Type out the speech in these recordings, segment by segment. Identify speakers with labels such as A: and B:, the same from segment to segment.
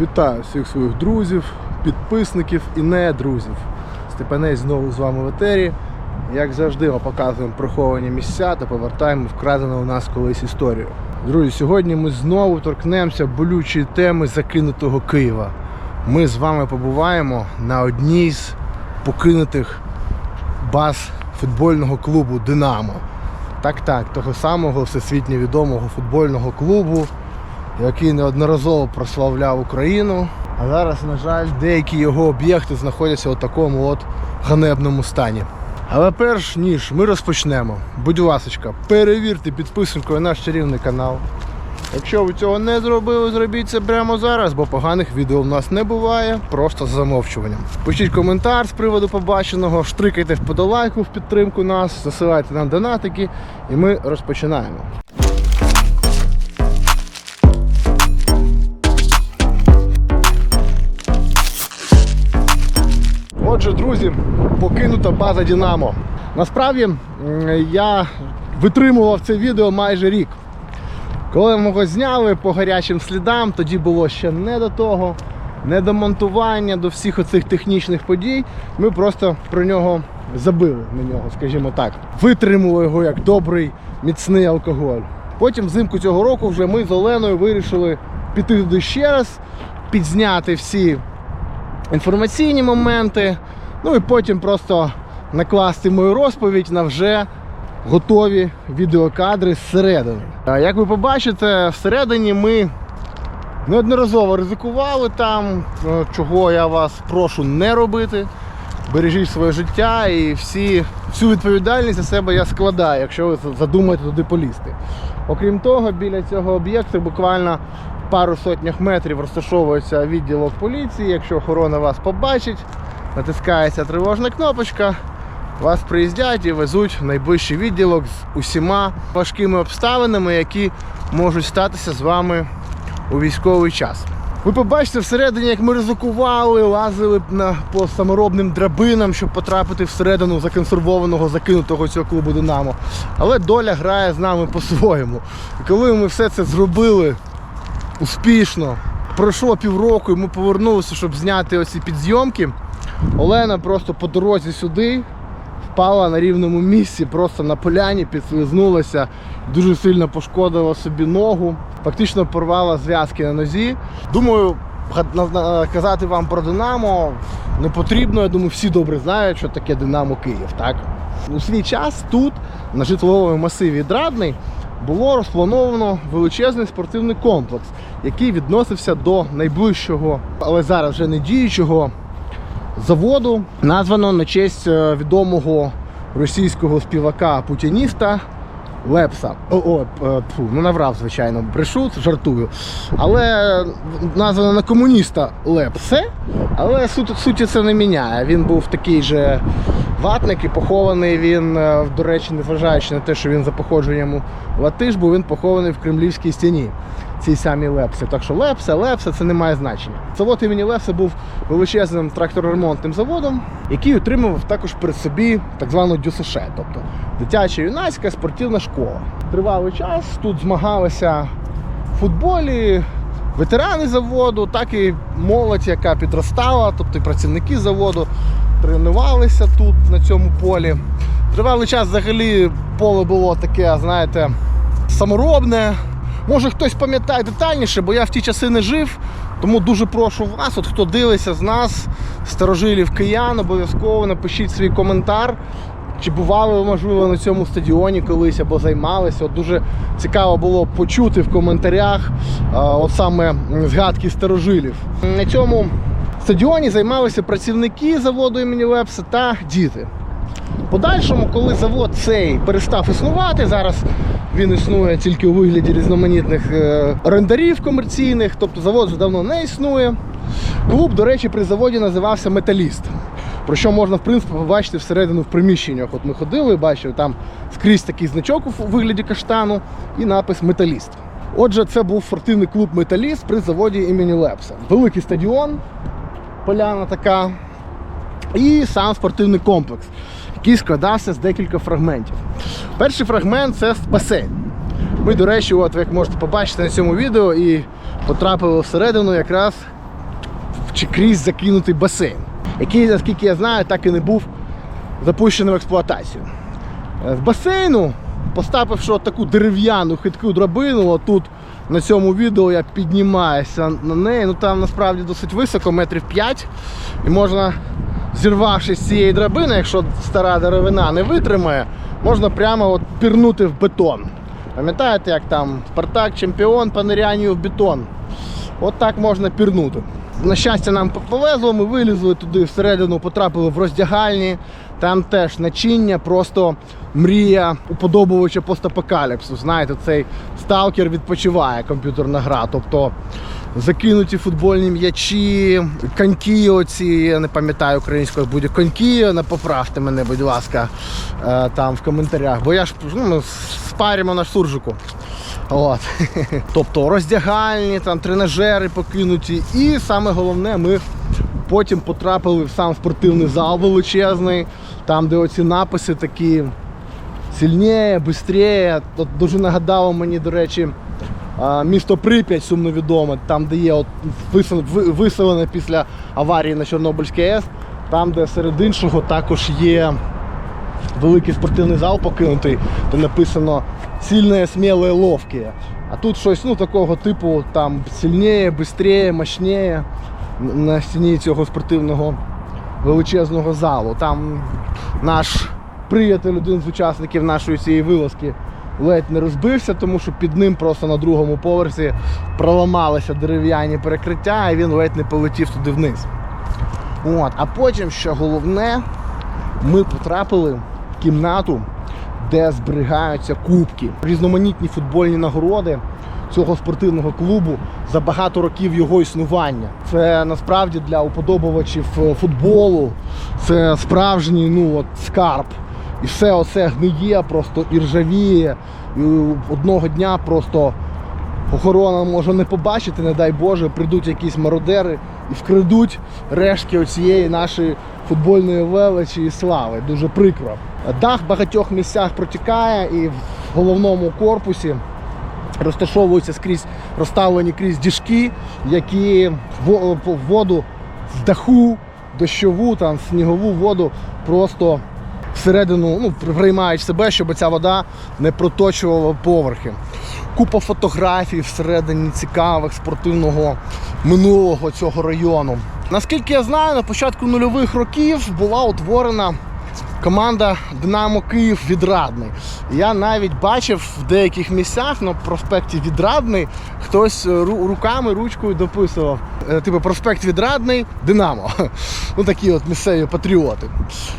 A: Вітаю всіх своїх друзів, підписників і не друзів. Степанець знову з вами в етері. Як завжди, ми показуємо приховані місця та повертаємо вкрадену у нас колись історію. Друзі, сьогодні ми знову торкнемося болючої теми закинутого Києва. Ми з вами побуваємо на одній з покинутих баз футбольного клубу Динамо. Так, так, того самого всесвітньо відомого футбольного клубу, який неодноразово прославляв Україну. А зараз, на жаль, деякі його об'єкти знаходяться у такому от ганебному стані. Але перш ніж ми розпочнемо, будь ласка, перевірте підписанкою наш чарівний канал. Якщо ви цього не зробили, зробіть це прямо зараз, бо поганих відео в нас не буває, просто з замовчуванням. Пишіть коментар з приводу побаченого, штрикайте вподолайку в підтримку нас, засилайте нам донатики, і ми розпочинаємо. Отже, друзі, покинута база Дінамо. Насправді я витримував це відео майже рік. Коли ми його зняли по гарячим слідам, тоді було ще не до того, не до монтування, до всіх оцих технічних подій. Ми просто про нього забили на нього, скажімо так. Витримували його як добрий міцний алкоголь. Потім взимку цього року вже ми з Оленою вирішили піти туди ще раз, підзняти всі інформаційні моменти, ну і потім просто накласти мою розповідь на вже готові відеокадри зсередини. Як ви побачите, всередині ми неодноразово ризикували там, е, чого я вас прошу не робити. Бережіть своє життя і всі, всю відповідальність за себе я складаю, якщо ви задумаєте туди полізти. Окрім того, біля цього об'єкту буквально пару сотнях метрів розташовується відділок поліції. Якщо охорона вас побачить, натискається тривожна кнопочка, вас приїздять і везуть в найближчий відділок з усіма важкими обставинами, які можуть статися з вами у військовий час. Ви побачите всередині, як ми ризикували, лазили на, по саморобним драбинам, щоб потрапити всередину законсервованого, закинутого цього клубу Динамо. Але доля грає з нами по-своєму. І коли ми все це зробили успішно, пройшло півроку, і ми повернулися, щоб зняти оці підзйомки, Олена просто по дорозі сюди впала на рівному місці, просто на поляні, підслизнулася, дуже сильно пошкодила собі ногу, фактично порвала зв'язки на нозі. Думаю, казати вам про Динамо не потрібно. Я думаю, всі добре знають, що таке Динамо Київ. Так? У свій час тут, на житловому масиві Драдний, було розплановано величезний спортивний комплекс, який відносився до найближчого, але зараз вже не діючого заводу, названо на честь е, відомого російського співака путініста Лепса. О, о е, тьфу, ну наврав, звичайно, брешу, жартую. Але названо на комуніста Лепсе, але суть, суті це не міняє. Він був такий же ватник і похований він, е, до речі, незважаючи на те, що він за походженням Латиш, був він похований в Кремлівській стіні. Цій самій Лепсі. Так що Лепса, Лепса це не має значення. Завод імені Лепса був величезним трактороремонтним заводом, який отримав також при собі так звану ДЮСШ, тобто дитяча юнацька спортивна школа. Тривалий час тут змагалися в футболі ветерани заводу, так і молодь, яка підростала, тобто і працівники заводу тренувалися тут, на цьому полі. Тривалий час взагалі поле було таке, знаєте, саморобне. Може хтось пам'ятає детальніше, бо я в ті часи не жив. Тому дуже прошу вас, от хто дивиться з нас, старожилів киян, обов'язково напишіть свій коментар. Чи бували ви, можливо, на цьому стадіоні колись або займалися? От дуже цікаво було почути в коментарях от саме згадки старожилів. На цьому стадіоні займалися працівники заводу імені Лепса та діти. Подальшому, коли завод цей перестав існувати, зараз він існує тільки у вигляді різноманітних е, орендарів комерційних, тобто завод вже давно не існує. Клуб, до речі, при заводі називався Металіст. Про що можна, в принципі, побачити всередину в приміщеннях. От ми ходили, бачили, там скрізь такий значок у вигляді каштану і напис Металіст. Отже, це був спортивний клуб Металіст при заводі імені Лепса. Великий стадіон, поляна така, і сам спортивний комплекс, який складався з декілька фрагментів. Перший фрагмент це басейн. Ми, до речі, от як можете побачити на цьому відео, і потрапили всередину якраз чи крізь закинутий басейн, який, наскільки я знаю, так і не був запущений в експлуатацію. Е, З басейну, поставивши таку дерев'яну хитку драбину, отут на цьому відео я піднімаюся на неї. Ну там насправді досить високо, метрів 5. І можна, зірвавшись з цієї драбини, якщо стара деревина не витримає, можна прямо от пірнути в бетон. Пам'ятаєте, як там Спартак чемпіон по нирянню в бетон? От так можна пірнути. На щастя, нам повезло, ми вилізли туди всередину, потрапили в роздягальні. Там теж начиння, просто мрія уподобувача постапокаліпсу. Знаєте, цей сталкер відпочиває комп'ютерна гра. Тобто закинуті футбольні м'ячі, коньки оці, я не пам'ятаю українською буде коньки, не поправте мене, будь ласка, е, там в коментарях. Бо я ж ну, ми спаримо на суржику. От. Тобто роздягальні, там тренажери покинуті. І саме головне, ми потім потрапили в сам спортивний зал величезний, там, де оці написи такі сильніше, швидше. От дуже нагадало мені, до речі, місто Прип'ять, сумно відоме, там, де є от виселене після аварії на Чорнобильській АЕС, там, де серед іншого також є великий спортивний зал покинутий, де написано сильне, сміле, ловке. А тут щось ну, такого типу там сильніше, швидше, мощніше на стіні цього спортивного величезного залу. Там наш приятель, один з учасників нашої цієї вилазки, ледь не розбився, тому що під ним просто на другому поверсі проламалися дерев'яні перекриття, і він ледь не полетів туди вниз. От. А потім, що головне, ми потрапили в кімнату, де зберігаються кубки, різноманітні футбольні нагороди цього спортивного клубу за багато років його існування. Це насправді для уподобувачів е, футболу. Це справжній ну, от, скарб. І все оце гниє, просто і ржавіє. І одного дня просто охорона може не побачити, не дай Боже, прийдуть якісь мародери і вкрадуть рештки оцієї нашої футбольної величі і слави. Дуже прикро. Дах в багатьох місцях протікає і в головному корпусі розташовуються скрізь розставлені крізь діжки, які во- воду з даху, дощову, там, снігову воду просто всередину ну, приймають себе, щоб ця вода не проточувала поверхи. Купа фотографій всередині цікавих спортивного минулого цього району. Наскільки я знаю, на початку нульових років була утворена команда Динамо Київ Відрадний. Я навіть бачив в деяких місцях на проспекті Відрадний хтось е, руками, ручкою дописував. е, Типу проспект Відрадний Динамо. Ну такі от місцеві патріоти.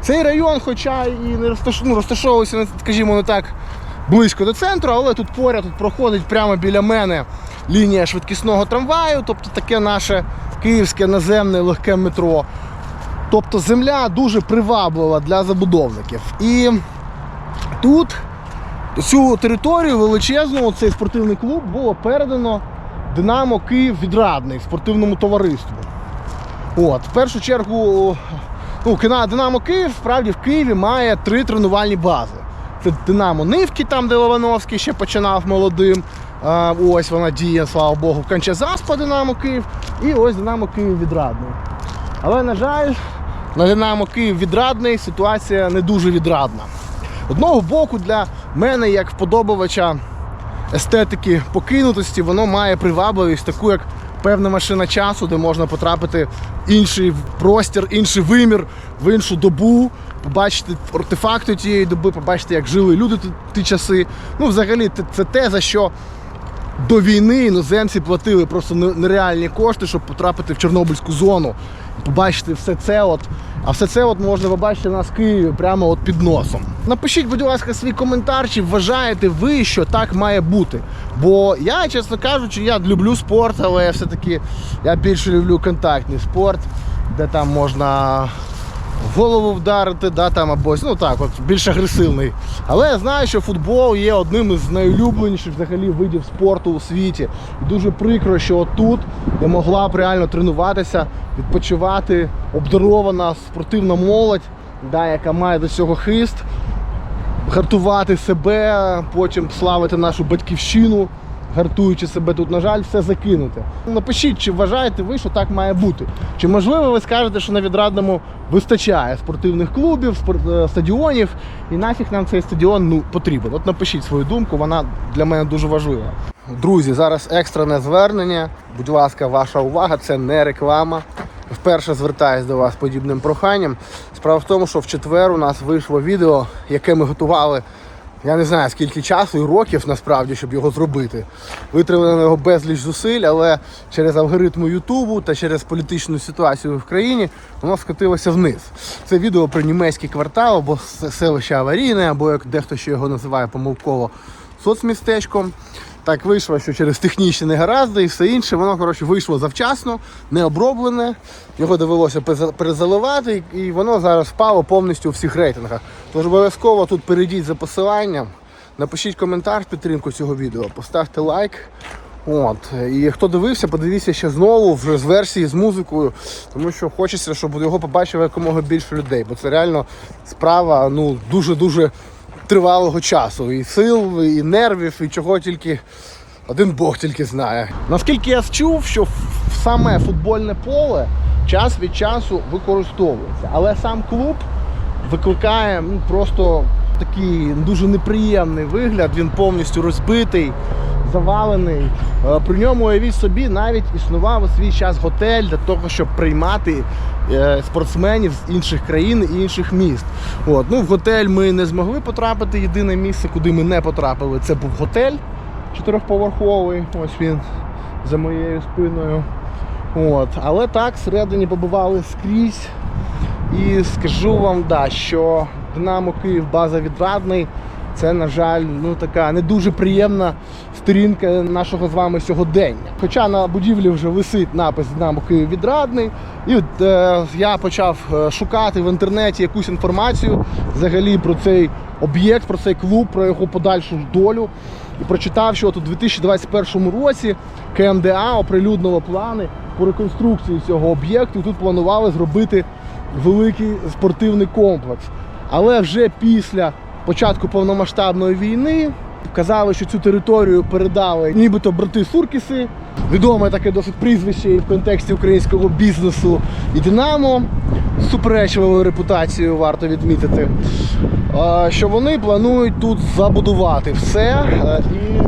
A: Цей район, хоча і не розташ... ну, розташовується, скажімо, не так близько до центру, але тут поряд тут проходить прямо біля мене лінія швидкісного трамваю, тобто таке наше київське наземне легке метро. Тобто земля дуже приваблива для забудовників. І тут цю територію величезну, цей спортивний клуб було передано Динамо Київ відрадний спортивному товариству. От, в першу чергу, ну, Динамо Київ справді в Києві має три тренувальні бази. Це Динамо Нивки, там де Лавановський ще починав молодим. Ось вона діє, слава Богу, в Кончазаспа Динамо Київ. І ось Динамо Київ відрадний. Але, на жаль, на Динамо Київ відрадний ситуація не дуже відрадна. Одного боку, для мене, як вподобувача естетики покинутості, воно має привабливість, таку як певна машина часу, де можна потрапити в інший простір, інший вимір, в іншу добу, побачити артефакти тієї доби, побачити, як жили люди ті, часи. Ну, взагалі, це- те, за що до війни іноземці платили просто нереальні кошти, щоб потрапити в Чорнобильську зону побачити все це. От. А все це от можна побачити нас в Києві прямо от під носом. Напишіть, будь ласка, свій коментар, чи вважаєте ви, що так має бути. Бо я, чесно кажучи, я люблю спорт, але все-таки я більше люблю контактний спорт, де там можна голову вдарити, да, там або ну так, от більш агресивний. Але я знаю, що футбол є одним із найулюбленіших взагалі видів спорту у світі. І дуже прикро, що отут, де могла б реально тренуватися, відпочивати обдарована спортивна молодь, да, яка має до цього хист, гартувати себе, потім славити нашу батьківщину гартуючи себе тут, на жаль, все закинути. Напишіть, чи вважаєте ви, що так має бути. Чи можливо ви скажете, що на відрадному вистачає спортивних клубів, е, стадіонів, і нафіг нам цей стадіон ну, потрібен. От напишіть свою думку, вона для мене дуже важлива. Друзі, зараз екстрене звернення. Будь ласка, ваша увага, це не реклама. Вперше звертаюсь до вас подібним проханням. Справа в тому, що в четвер у нас вийшло відео, яке ми готували. Я не знаю скільки часу і років насправді, щоб його зробити. Витримали на його безліч зусиль, але через алгоритми Ютубу та через політичну ситуацію в країні воно скотилося вниз. Це відео про німецький квартал або селище аварійне, або як дехто ще його називає помилково соцмістечком. Так вийшло, що через технічні негаразди і все інше, воно коротше вийшло завчасно, не оброблене. Його довелося перезаливати, і воно зараз впало повністю у всіх рейтингах. Тож обов'язково тут перейдіть за посиланням, напишіть коментар в підтримку цього відео, поставте лайк. От. І хто дивився, подивіться ще знову вже з версії з музикою, тому що хочеться, щоб його побачило якомога більше людей, бо це реально справа ну, дуже-дуже тривалого часу. І сил, і нервів, і чого тільки один Бог тільки знає. Наскільки я чув, що саме футбольне поле час від часу використовується, але сам клуб викликає ну, просто такий дуже неприємний вигляд. Він повністю розбитий, завалений. Е, При ньому уявіть собі, навіть існував у свій час готель для того, щоб приймати спортсменів з інших країн і інших міст. От. Ну, в готель ми не змогли потрапити. Єдине місце, куди ми не потрапили, це був готель чотирьохповерховий. Ось він за моєю спиною. От. Але так, всередині побували скрізь. І скажу вам, да, що Динамо Київ база відрадний. Це, на жаль, ну така не дуже приємна сторінка нашого з вами сьогодення. Хоча на будівлі вже висить напис Динамо Київ відрадний. І от е, я почав е, шукати в інтернеті якусь інформацію взагалі про цей об'єкт, про цей клуб, про його подальшу долю. І прочитав, що у 2021 році КМДА оприлюднило плани по реконструкції цього об'єкту. Тут планували зробити великий спортивний комплекс. Але вже після початку повномасштабної війни казали, що цю територію передали нібито брати Суркіси. Відоме таке досить прізвище в контексті українського бізнесу і Динамо суперечливою репутацією варто відмітити. Що вони планують тут забудувати все е, і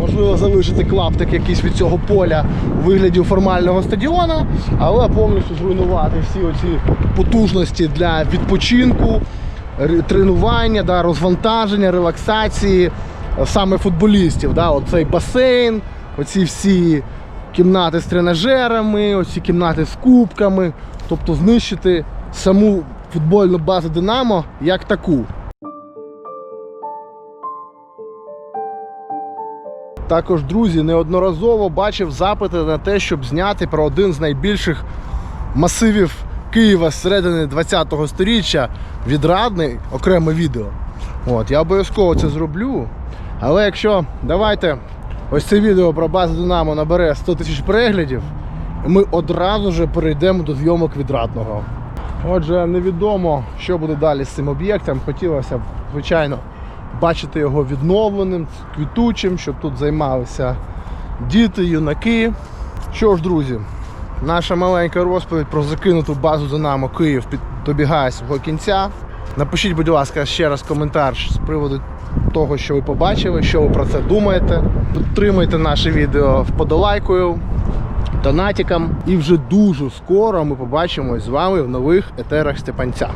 A: можливо залишити клаптик якийсь від цього поля у вигляді формального стадіона, але повністю зруйнувати всі оці потужності для відпочинку, тренування, да, розвантаження, релаксації е, саме футболістів. Да, оцей басейн, оці всі кімнати з тренажерами, оці кімнати з кубками, тобто знищити саму футбольну базу Динамо як таку. Також, друзі, неодноразово бачив запити на те, щоб зняти про один з найбільших масивів Києва з середини 20-го сторіччя відрадний окреме відео. От, я обов'язково це зроблю. Але якщо давайте ось це відео про базу Динамо набере 100 тисяч переглядів, ми одразу ж перейдемо до зйомок відрадного. Отже, невідомо, що буде далі з цим об'єктом. Хотілося б, звичайно, бачити його відновленим, квітучим, щоб тут займалися діти, юнаки. Що ж, друзі, наша маленька розповідь про закинуту базу Динамо Київ добігає свого кінця. Напишіть, будь ласка, ще раз коментар з приводу того, що ви побачили, що ви про це думаєте. Підтримуйте наше відео вподолайкою, донатиком. І вже дуже скоро ми побачимось з вами в нових етерах Степанця.